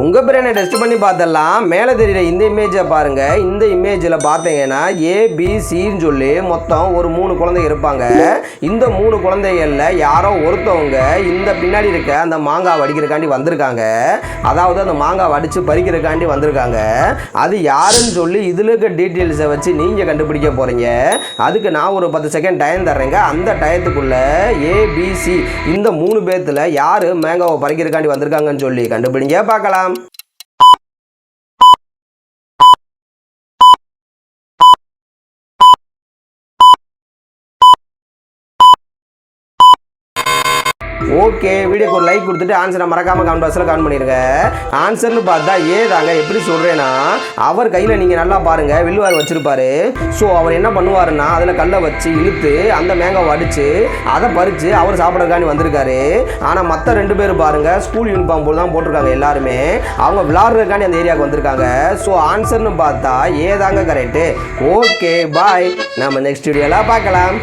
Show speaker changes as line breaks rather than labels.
உங்கள் பிரெயினை டெஸ்ட் பண்ணி பார்த்தலாம்? மேலே தெரியுற இந்த இமேஜை பாருங்கள் இந்த இமேஜில் பார்த்தீங்கன்னா ஏபிசின்னு சொல்லி மொத்தம் ஒரு மூணு குழந்தை இருப்பாங்க. இந்த மூணு குழந்தைகளில் யாரோ ஒருத்தவங்க இந்த பின்னாடி இருக்க அந்த மாங்காய் வடிக்கிறக்காண்டி வந்திருக்காங்க. அதாவது அந்த மாங்காய் வடித்து பறிக்கிறக்காண்டி வந்திருக்காங்க. அது யாருன்னு சொல்லி இதில் இருக்க டீட்டெயில்ஸை வச்சு நீங்கள் கண்டுபிடிக்க போகிறீங்க அதுக்கு நான் ஒரு பத்து செகண்ட் டைம் தர்றேங்க. அந்த டயத்துக்குள்ளே ஏபிசி இந்த மூணு பேர்த்தில் யார் மேங்காவை பறிக்கிறக்காண்டி வந்திருக்காங்கன்னு சொல்லி கண்டுபிடிங்க பார்க்கலாம். пока! ஓகே வீடியோக்கு ஒரு லைக் கொடுத்துட்டு ஆன்சரை மறக்காம கமெண்ட் பாக்ஸில் கமெண்ட் பண்ணிடுங்க ஆன்சர்னு பார்த்தா ஏ தாங்க. எப்படி சொல்கிறேன்னா அவர் கையில் நீங்கள் நல்லா பாருங்க. வில்லுவார் வச்சிருப்பாரு. ஸோ அவர் என்ன பண்ணுவாருன்னா அதில் கல்லை வச்சு இழுத்து அந்த மேங்காவை அடித்து அதை பறித்து அவர் சாப்பிட்றதுக்காண்டி வந்திருக்காரு. ஆனால் மற்ற ரெண்டு பேர் பாருங்க ஸ்கூல் யூனிஃபார்ம் போல் தான் போட்டிருக்காங்க எல்லாருமே. அவங்க விளாட்றதுக்காண்டி அந்த ஏரியாவுக்கு வந்திருக்காங்க. ஸோ ஆன்சர்னு பார்த்தா ஏதாங்க கரெக்டு ஓகே பாய் நம்ம நெக்ஸ்ட் வீடியோலாம் பார்க்கலாம்.